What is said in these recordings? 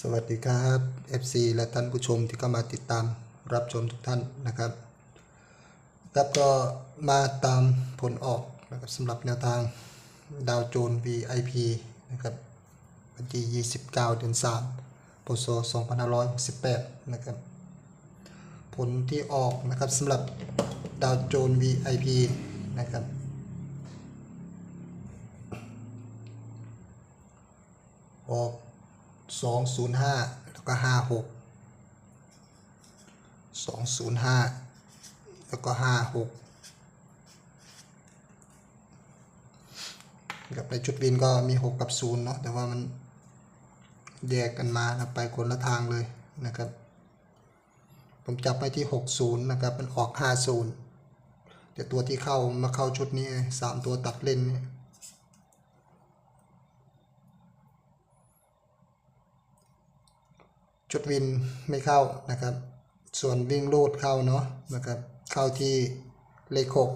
สวัสดีครับ FC และท่านผู้ชมที่เข้ามาติดตามรับชมทุกท่านนะครับครับก็มาตามผลออกนะครับสำหรับแนวทางดาวโจน VIP นะครับวันที่ 29 เดือน3พศ2568 นะครับ ผลที่ออกนะครับสำหรับดาวโจน VIP นะครับออก สองศูนย์ห้าแล้วก็ห้าหกสองศูนย์ห้าแล้วก็ห้าหกกับในจุดบินก็มีหกกับศูนย์เนาะแต่ว่ามันแยกกันมานะไปคนละทางเลยนะครับ ผมจับไปที่หกศูนย์นะครับ มันออกห้าศูนย์แต่ตัวที่เข้ามาเข้าชุดนี้สามตัวตัดเล่นเนี่ย ชุดวินไม่เข้านะครับ ส่วนวิ่งรูดเข้าเนาะนะครับ เข้าที่เลขหก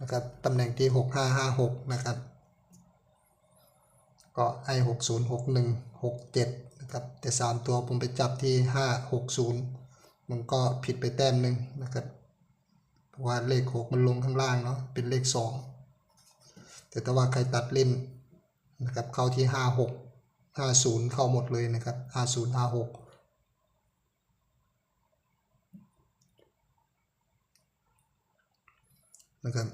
นะครับตำแหน่งที่ 6556 นะครับ ก็ไอ60 61 67 นะครับ แต่ 3 ตัวผมไปจับที่ 560 มันก็ผิดไปแต้มหนึ่งนะครับ เพราะว่าเลข 6 มันลงข้างล่างเนาะเป็นเลข 2 แต่ถ้าว่าใครตัดเล่นนะครับ เข้าที่ 56 50 เข้าหมดเลยนะครับ 50 56 นะครับ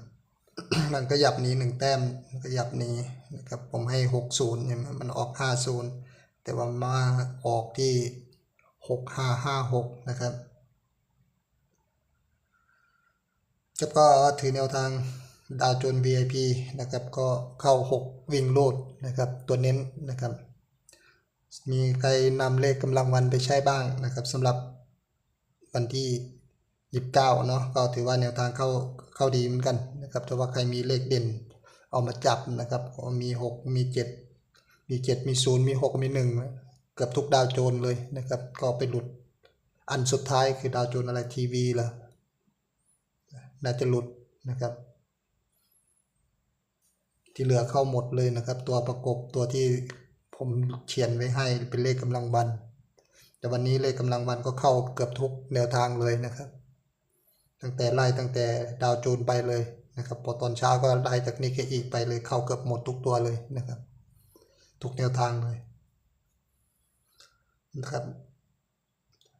มันก็ยับนี้หนึ่งแต้มมันก็ยับนี้นะครับ ผมให้หกศูนย์เนี่ยมันออกห้าศูนย์แต่ว่ามาออกที่หกห้าห้าหกนะครับแล้วก็ถือแนวทางดาวโจน VIP นะครับ ก็เข้า 6 วิ่งโลดนะครับ ตัวเน้นนะครับ มีใครนำเลขกำลังวันไปใช้บ้างนะครับสำหรับวันที่ยี่สิบเก้าเนาะก็ถือว่าแนวทางเข้า เข้าดีเหมือนกันนะครับแต่ว่าใครมีเลขเด่นเอามาจับนะครับก็มีหกมีเจ็ดมีเจ็ดมีศูนย์มีหกมีหนึ่งเกือบทุกดาวโจนเลยนะครับ ก็ไปหลุดอันสุดท้ายคือดาวโจนอะไรทีวีล่ะน่าจะหลุดนะครับ ที่เหลือเข้าหมดเลยนะครับ ตัวประกบตัวที่ผมเขียนไว้ให้เป็นเลขกำลังวันแต่วันนี้เลขกำลังวันก็เข้าเกือบทุกแนวทางเลยนะครับ ตั้งแต่ไล่ตั้งแต่ดาวโจนไปเลยนะครับพอตอนเช้าก็ไล่จากนิเคอีไปเลยเข้าเกือบหมดทุกตัวเลยนะครับ ทุกแนวทางเลยนะครับ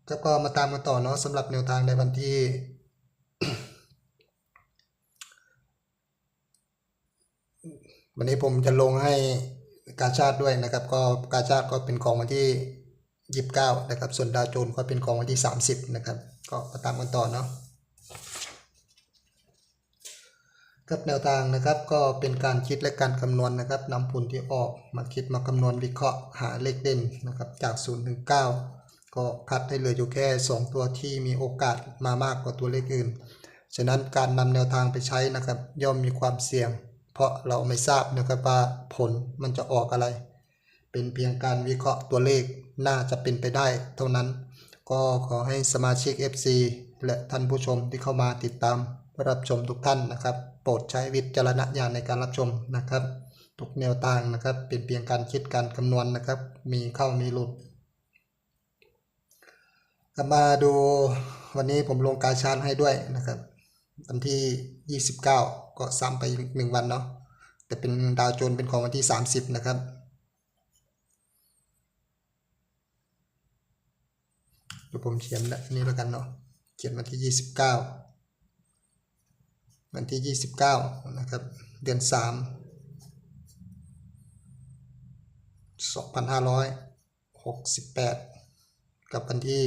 ก็ก็มาตามกันต่อเนาะสำหรับแนวทางในวันที่วันนี้ผมจะลงให้กาชาติด้วยนะครับ ก็กาชาติก็เป็นของวันที่ยี่สิบเก้านะครับ ส่วนดาวโจนก็เป็นของวันที่สามสิบนะครับ ก็มาตามกันต่อเนาะ ครับแนวทางนะครับก็เป็นการคิดและการคำนวณนะครับนำผลที่ออกมาคิดมาคำนวณวิเคราะห์หาเลขเด่นนะครับจาก0ถึง9ก็คัดให้เหลืออยู่แค่ 2 ตัวที่มีโอกาสมามากกว่าตัวเลขอื่น ฉะนั้นการนำแนวทางไปใช้นะครับ ย่อมมีความเสี่ยง เพราะเราไม่ทราบนะครับว่าผลมันจะออกอะไร เป็นเพียงการวิเคราะห์ตัวเลขน่าจะเป็นไปได้ เท่านั้น ก็ขอให้สมาชิก FC และท่านผู้ชมที่เข้ามาติดตาม รับชมทุกท่านนะครับ โปรดใช้วิจารณญาณในการรับชมนะครับ ทุกแนวทางนะครับเป็นเพียงการคิดการคำนวณนะครับ มีเข้ามีหลุดมาดูวันนี้ผมลงการชาร์จให้ด้วยนะครับวันที่ 29 ก็ซ้ำไปอีกหนึ่งวันเนาะแต่เป็นดาวโจนเป็นของวันที่ 30 นะครับ เดี๋ยวผมเขียนแบบนี้แล้วกันเนาะเขียนวันที่ 29 วันที่ 29 นะครับ เดือน 3 2568 กับวันที่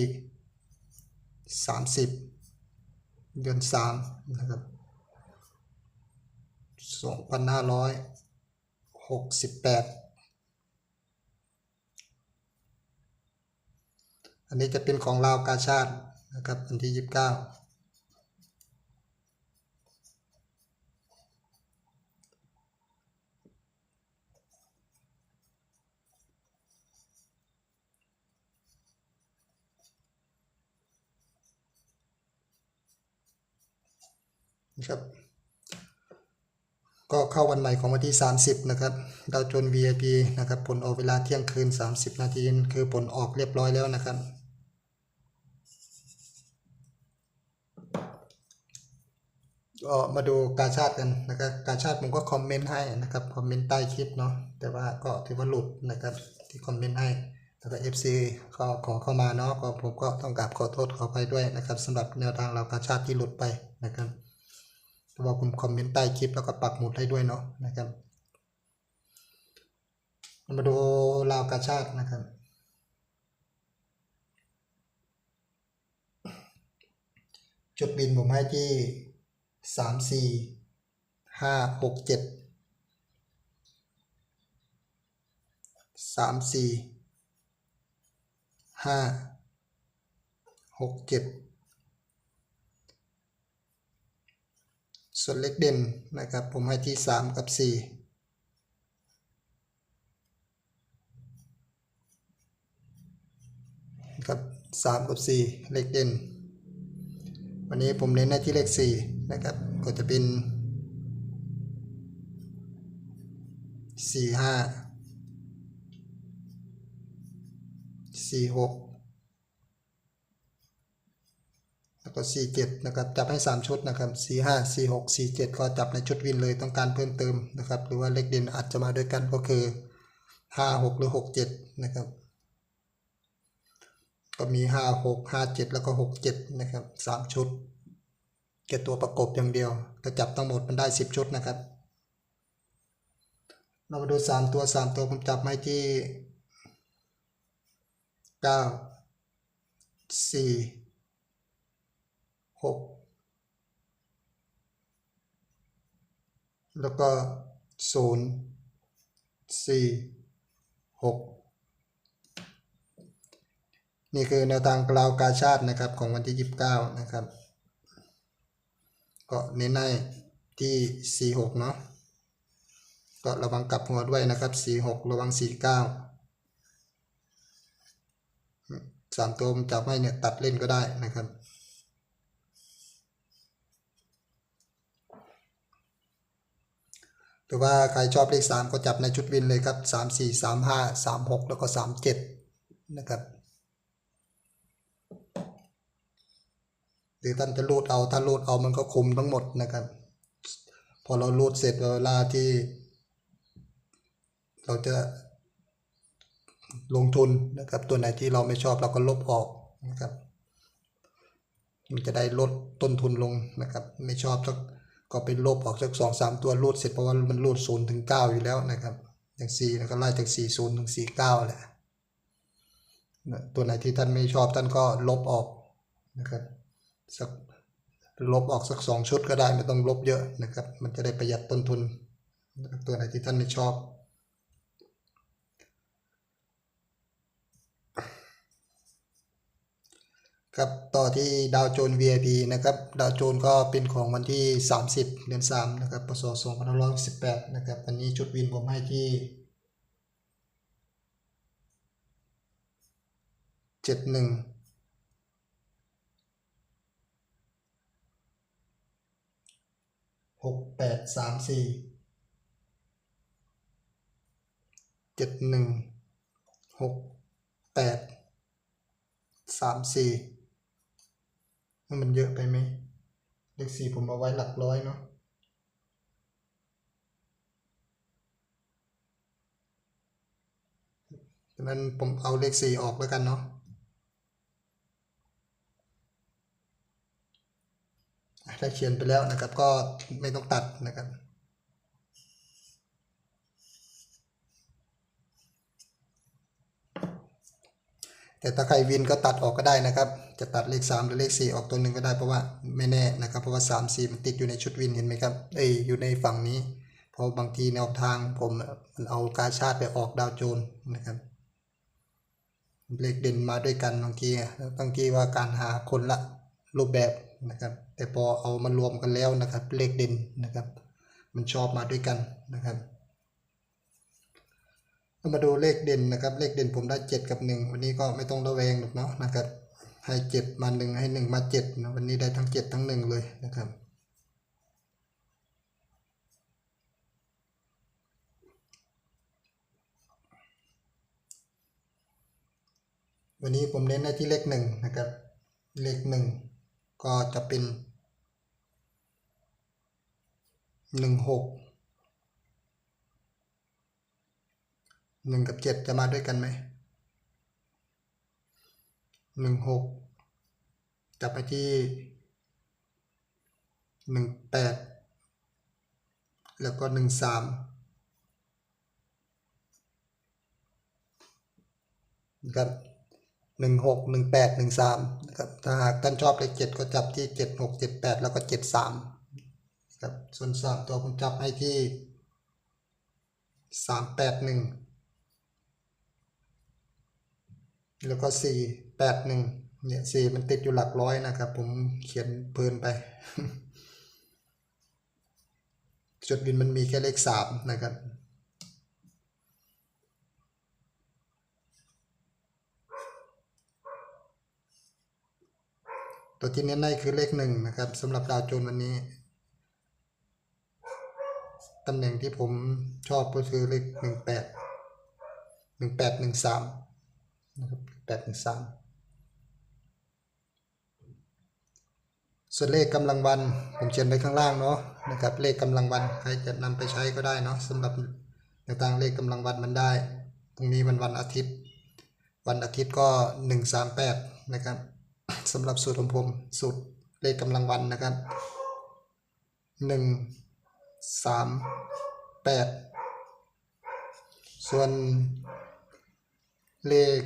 30 เดือน 3 นะครับ 2568อันนี้จะเป็นของลาวกาชาตินะครับอันที่ยี่สิบเก้า นะครับก็เข้าวันใหม่ของวันที่ 30 นะครับ ดาวโจนส์ VIP นะครับ ผลออกเวลาเที่ยงคืน 30 นาที คือผลออกเรียบร้อยแล้วนะครับ ก็มาดูกาชาติกันนะครับ กาชาติผมก็คอมเมนต์ให้นะครับ คอมเมนต์ใต้คลิปเนาะ แต่ว่าก็ถือว่าหลุดนะครับ ที่คอมเมนต์ให้ แล้วก็ FC ก็ขอเข้ามาเนาะ ก็ผมก็ต้องกราบขอโทษขออภัยด้วยนะครับสำหรับแนวทางเรากาชาติที่หลุดไปนะครับ ว่าผมคอมเมนต์ใต้คลิปแล้วก็ปักหมุดให้ด้วยเนาะนะครับมาดูลาวกาชาตินะครับจุดบินผมให้ที่สามสี่ห้าหกเจ็ดสามสี่ห้าหกเจ็ด ส่วนเลขเด่นนะครับ ผมให้ที่ 3 กับ 4ครับ3กับ 4 เลขเด่น วันนี้ผมเน้นในที่เลข 4 นะครับ ก็จะเป็น 4 5 4 6 ก็สี่เจ็ดนะครับจับให้สามชุดนะครับสี่ห้าสี่หกสี่เจ็ดก็จับในชุดวินเลยต้องการเพิ่มเติมนะครับหรือว่าเลขเด่นอาจจะมาด้วยกันก็คือห้าหกหรือหกเจ็ดนะครับก็มีห้าหกห้าเจ็ดแล้วก็หกเจ็ดนะครับสามชุดแก่ตัวประกบอย่างเดียวแต่จับทั้งหมดมันได้สิบชุดนะครับเรามาดูสามตัวสามตัวผมจับไม้ที่เก้าสี่ หกแล้วก็ศูนย์สี่หกนี่คือแนวทางกลาวกาชาตินะครับของวันที่ 29 นะครับ ก็เน้นให้ที่ 46 เนาะก็ระวังกลับหัวด้วยนะครับ 46 ระวัง 49 สามตัวผมจับให้เนี่ยตัดเล่นก็ได้นะครับ หรือว่าใครชอบเลข 3 ก็จับในชุดวินเลยครับ 3 4 3 5 3 6 แล้วก็ 3 7 นะครับ หรือท่านจะรูดเอาถ้ารูดเอามันก็คุมทั้งหมดนะครับ พอเรารูดเสร็จเวลาที่ เราจะลงทุนนะครับ ตัวไหนที่เราไม่ชอบเราก็ลบออกนะครับ มันจะได้ลดต้นทุนลงนะครับ ไม่ชอบสัก ก็เป็นลบออกสักสองสามตัวรูดเสร็จเพราะว่ามันรูดศูนย์ถึงเก้าอยู่แล้วนะครับอย่างสี่แล้วก็ไล่จากสี่ศูนย์ถึงสี่เก้าแหละตัวไหนที่ท่านไม่ชอบท่านก็ลบออกนะครับสักลบออกสักสองชุดก็ได้ไม่ต้องลบเยอะนะครับ มันจะได้ประหยัดต้นทุน ตัวไหนที่ท่านไม่ชอบ ครับต่อที่ดาวโจน VIP นะครับดาวโจนก็เป็นของวันที่ 30 เดือน3นะครับปศ2518นะครับวันนี้ชุดวินผมให้ที่71หกแปดสามสี่เจ็ดหนึ่งหกแปดสามสี่ มันเยอะไปไหม เลขสี่ผมเอาไว้หลักร้อยเนาะดังนั้นผมเอาเลขสี่ออกแล้วกันเนาะได้เขียนไปแล้วนะครับ ก็ไม่ต้องตัดนะครับแต่ถ้าใครวินก็ตัดออกก็ได้นะครับ จะตัดเลข 3 หรือเลข 4 ออกตัวหนึ่งก็ได้เพราะว่าไม่แน่นะครับ เพราะว่า 3 4 มันติดอยู่ในชุดวินเห็นไหมครับเอ้ยอยู่ในฝั่งนี้เพราะบางทีแนวทางผมมันเอากาชาติไปออกดาวโจนนะครับ เลขเด่นมาด้วยกันบางทีบางทีว่าการหาคนละรูปแบบนะครับ แต่พอเอามารวมกันแล้วนะครับ เลขเด่นนะครับ มันชอบมาด้วยกันนะครับมาดูเลขเด่นนะครับ เลขเด่นผมได้เจ็ดกับหนึ่งวันนี้ก็ไม่ต้องระแวงหรอกเนาะนะครับ ให้เจ็ดมาหนึ่งให้หนึ่งมาเจ็ดวันนี้ได้ทั้งเจ็ดทั้งหนึ่งเลยนะครับวันนี้ผมเน้นในที่เลขหนึ่งนะครับ เลขหนึ่งก็จะเป็นหนึ่งหกหนึ่งกับเจ็ดจะมาด้วยกันไหมหนึ่งหก จับไปที่หนึ่งแปดแล้วก็หนึ่งสามนะครับหนึ่งหกหนึ่งแปดหนึ่งสามนะครับถ้าหากท่านชอบเลขเจ็ดก็จับที่เจ็ดหกเจ็ดแปดแล้วก็เจ็ดสามนะครับส่วนสามตัวผมจับให้ที่สามแปดหนึ่งแล้วก็สี่แปดหนึ่ง เนี่ยสี่มันติดอยู่หลักร้อยนะครับ ผมเขียนเพลินไปจุดบินมันมีแค่เลขสามนะครับตัวที่เน้นได้คือเลขหนึ่งนะครับสำหรับดาวโจนส์วันนี้ ตำแหน่งที่ผมชอบก็คือเลขหนึ่งแปดหนึ่งแปดหนึ่งสามนะครับแปดหนึ่งสาม ส่วนเลขกำลังวัน ผมเขียนไว้ข้างล่างเนาะนะครับเลขกำลังวันใครจะนำไปใช้ก็ได้เนาะสำหรับแนวทางเลขกำลังวันมันได้ตรงนี้มันวันอาทิตย์ วันอาทิตย์ก็หนึ่งสามแปดนะครับสำหรับสูตรของผมสูตรเลขกำลังวันนะครับหนึ่งสามแปดส่วนเลข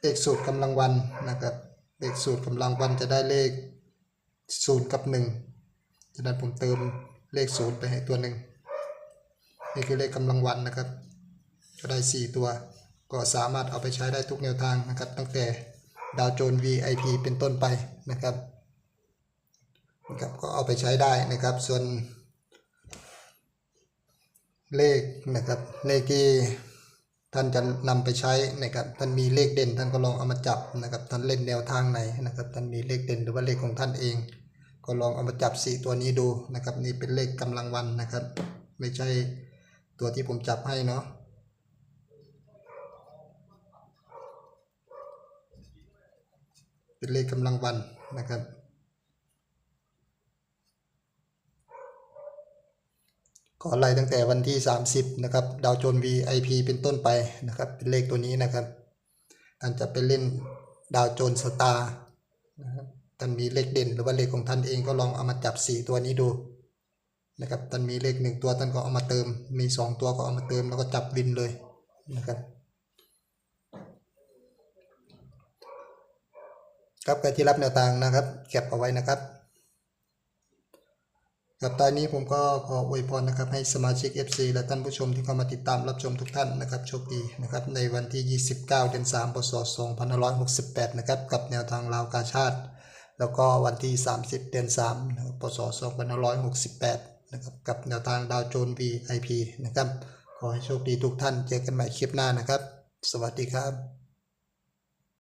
เลขสูตรกำลังวันนะครับเลขสูตรกำลังวันจะได้เลข ศูนย์กับหนึ่งฉะนั้นผมเติมเลขศูนย์ไปให้ตัวหนึ่งนี่คือเลขกำลังวันนะครับก็ได้ 4 ตัว ก็สามารถเอาไปใช้ได้ทุกแนวทางนะครับ ตั้งแต่ดาวโจน VIP เป็นต้นไปนะครับนะครับ ก็เอาไปใช้ได้นะครับ ส่วนเลขนะครับ เลขที่ ท่านจะนำไปใช้นะครับท่านมีเลขเด่น ท่านก็ลองเอามาจับนะครับท่านเล่นแนวทางไหนนะครับท่านมีเลขเด่นหรือว่าเลขของท่านเอง ก็ลองเอามาจับสี่ตัวนี้ดูนะครับนี่เป็นเลขกำลังวันนะครับ ไม่ใช่ตัวที่ผมจับให้เนาะเป็นเลขกำลังวันนะครับ ก็ไล่ตั้งแต่วันที่ 30 นะครับ ดาวโจน VIP เป็นต้นไปนะครับ เป็นเลขตัวนี้นะครับท่านจะไปเล่นดาวโจนสตาร์นะครับท่านมีเลขเด่นหรือว่าเลขของท่านเองก็ลองเอามาจับ 4 ตัวนี้ดูนะครับท่านมีเลขหนึ่งตัวท่านก็เอามาเติม มี 2 ตัวก็เอามาเติมแล้วก็จับวินเลยนะครับครับใครที่รับแนวทางนะครับเก็บเอาไว้นะครับ ครับตอนนี้ผมก็ขออวยพรนะครับให้สมาชิก FC และท่านผู้ชมที่เข้ามาติดตามรับชมทุกท่านนะครับโชคดีนะครับในวันที่ 29 เดือน3พศ2568 นะครับกับแนวทางลาวกาชาติ แล้วก็วันที่ 30 เดือน3นะครับพศ2568 นะครับกับแนวทางดาวโจน VIP นะครับขอให้โชคดีทุกท่านเจอกันใหม่คลิปหน้านะครับ สวัสดีครับ